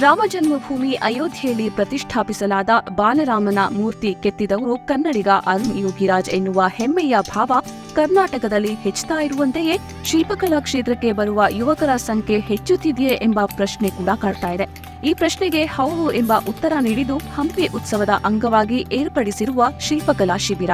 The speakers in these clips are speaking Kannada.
ರಾಮ ಜನ್ಮಭೂಮಿ ಅಯೋಧ್ಯೆಯಲ್ಲಿ ಪ್ರತಿಷ್ಠಾಪಿಸಲಾದ ಬಾಲರಾಮನ ಮೂರ್ತಿ ಕೆತ್ತಿದವರು ಕನ್ನಡಿಗ ಅರುಣ್ ಯೋಗಿರಾಜ್ ಎನ್ನುವ ಹೆಮ್ಮೆಯ ಭಾವ ಕರ್ನಾಟಕದಲ್ಲಿ ಹೆಚ್ಚುತ್ತಾ ಇರುವಂತೆಯೇ ಶಿಲ್ಪಕಲಾ ಕ್ಷೇತ್ರಕ್ಕೆ ಬರುವ ಯುವಕರ ಸಂಖ್ಯೆ ಹೆಚ್ಚುತ್ತಿದೆಯೇ ಎಂಬ ಪ್ರಶ್ನೆ ಕೂಡ ಕಾಡ್ತಾ ಇದೆ. ಈ ಪ್ರಶ್ನೆಗೆ ಹೌದು ಎಂಬ ಉತ್ತರ ನೀಡಿದ್ದು ಹಂಪಿ ಉತ್ಸವದ ಅಂಗವಾಗಿ ಏರ್ಪಡಿಸಿರುವ ಶಿಲ್ಪಕಲಾ ಶಿಬಿರ.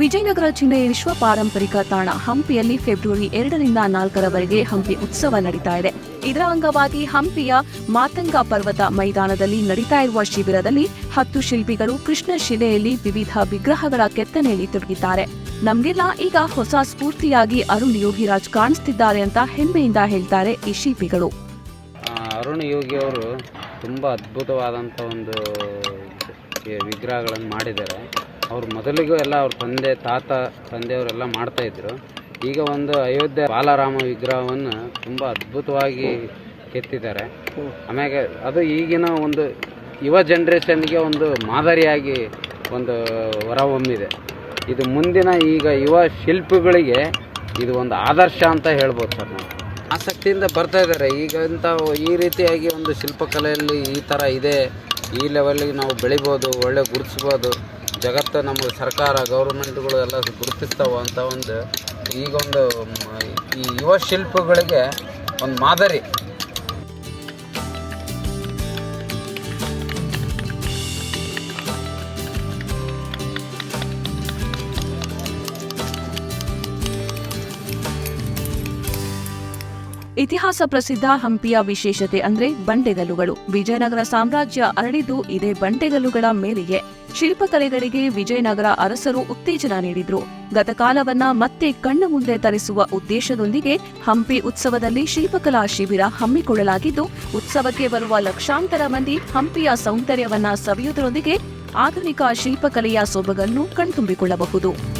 ವಿಜಯನಗರ ಜಿಲ್ಲೆಯ ವಿಶ್ವ ಪಾರಂಪರಿಕ ತಾಣ ಹಂಪಿಯಲ್ಲಿ ಫೆಬ್ರವರಿ ಎರಡರಿಂದ ನಾಲ್ಕರವರೆಗೆ ಹಂಪಿ ಉತ್ಸವ ನಡೀತಾ ಇದೆ. ಇದರ ಅಂಗವಾಗಿ ಹಂಪಿಯ ಮಾತಂಗ ಪರ್ವತ ಮೈದಾನದಲ್ಲಿ ನಡೀತಾ ಇರುವ ಶಿಬಿರದಲ್ಲಿ ಹತ್ತು ಶಿಲ್ಪಿಗಳು ಕೃಷ್ಣ ಶಿಲೆಯಲ್ಲಿ ವಿವಿಧ ವಿಗ್ರಹಗಳ ಕೆತ್ತನೆಯಲ್ಲಿ ತೊಡಗಿದ್ದಾರೆ. ನಮ್ಗೆಲ್ಲ ಈಗ ಹೊಸ ಸ್ಫೂರ್ತಿಯಾಗಿ ಅರುಣ್ ಯೋಗಿರಾಜ್ ಕಾಣಿಸ್ತಿದ್ದಾರೆ ಅಂತ ಹೆಮ್ಮೆಯಿಂದ ಹೇಳ್ತಾರೆ ಈ ಶಿಲ್ಪಿಗಳು. ಅರುಣ್ ಯೋಗಿ ಅವರು ತುಂಬಾ ಅದ್ಭುತವಾದಂಥ ಒಂದು ವಿಗ್ರಹಗಳನ್ನು ಮಾಡಿದ್ದಾರೆ. ಅವ್ರು ಮೊದಲಿಗೂ ಎಲ್ಲ ಅವ್ರ ತಂದೆ, ತಾತ, ತಂದೆಯವರೆಲ್ಲ ಮಾಡ್ತಾಯಿದ್ರು ಈಗ ಒಂದು ಅಯೋಧ್ಯೆ ಬಾಲರಾಮ ವಿಗ್ರಹವನ್ನು ತುಂಬ ಅದ್ಭುತವಾಗಿ ಕೆತ್ತಿದ್ದಾರೆ. ಆಮ್ಯಾಗೆ ಅದು ಈಗಿನ ಒಂದು ಯುವ ಜನ್ರೇಷನ್ಗೆ ಒಂದು ಮಾದರಿಯಾಗಿ ಒಂದು ಹೊರಹೊಮ್ಮಿದೆ ಇದು ಮುಂದಿನ ಈಗ ಯುವ ಶಿಲ್ಪಿಗಳಿಗೆ ಇದು ಒಂದು ಆದರ್ಶ ಅಂತ ಹೇಳ್ಬೋದು ಸರ್ ನಾವು. ಆಸಕ್ತಿಯಿಂದ ಬರ್ತಾ ಇದ್ದಾರೆ. ಈಗ ಇಂಥ ಈ ರೀತಿಯಾಗಿ ಒಂದು ಶಿಲ್ಪಕಲೆಯಲ್ಲಿ ಈ ಥರ ಇದೆ. ಈ ಲೆವೆಲ್ಲಿಗೆ ನಾವು ಬೆಳಿಬೋದು, ಒಳ್ಳೆ ಗುರುತಿಸ್ಬೋದು. ಜಗತ್ತು ನಮ್ಮ ಸರ್ಕಾರ ಗೌರ್ಮೆಂಟ್ಗಳು ಎಲ್ಲ ಗುರುತಿಸ್ತಾವ ಅಂತ ಒಂದು ಈಗೊಂದು ಈ ಯುವ ಶಿಲ್ಪಗಳಿಗೆ ಒಂದು ಮಾದರಿ. ಇತಿಹಾಸ ಪ್ರಸಿದ್ಧ ಹಂಪಿಯ ವಿಶೇಷತೆ ಅಂದ್ರೆ ಬಂಡೆಗಲ್ಲುಗಳು. ವಿಜಯನಗರ ಸಾಮ್ರಾಜ್ಯ ಅರಳಿದ್ದು ಇದೇ ಬಂಡೆಗಲ್ಲುಗಳ ಮೇಲೆಯೇ. ಶಿಲ್ಪಕಲೆಗಳಿಗೆ ವಿಜಯನಗರ ಅರಸರು ಉತ್ತೇಜನ ನೀಡಿದ್ರು. ಗತಕಾಲವನ್ನ ಮತ್ತೆ ಕಣ್ಣು ಮುಂದೆ ತರಿಸುವ ಉದ್ದೇಶದೊಂದಿಗೆ ಹಂಪಿ ಉತ್ಸವದಲ್ಲಿ ಶಿಲ್ಪಕಲಾ ಶಿಬಿರ ಹಮ್ಮಿಕೊಳ್ಳಲಾಗಿದ್ದು, ಉತ್ಸವಕ್ಕೆ ಬರುವ ಲಕ್ಷಾಂತರ ಮಂದಿ ಹಂಪಿಯ ಸೌಂದರ್ಯವನ್ನ ಸವಿಯುವುದರೊಂದಿಗೆ ಆಧುನಿಕ ಶಿಲ್ಪಕಲೆಯ ಸೊಬಗನ್ನು ಕಣ್ತುಂಬಿಕೊಳ್ಳಬಹುದು.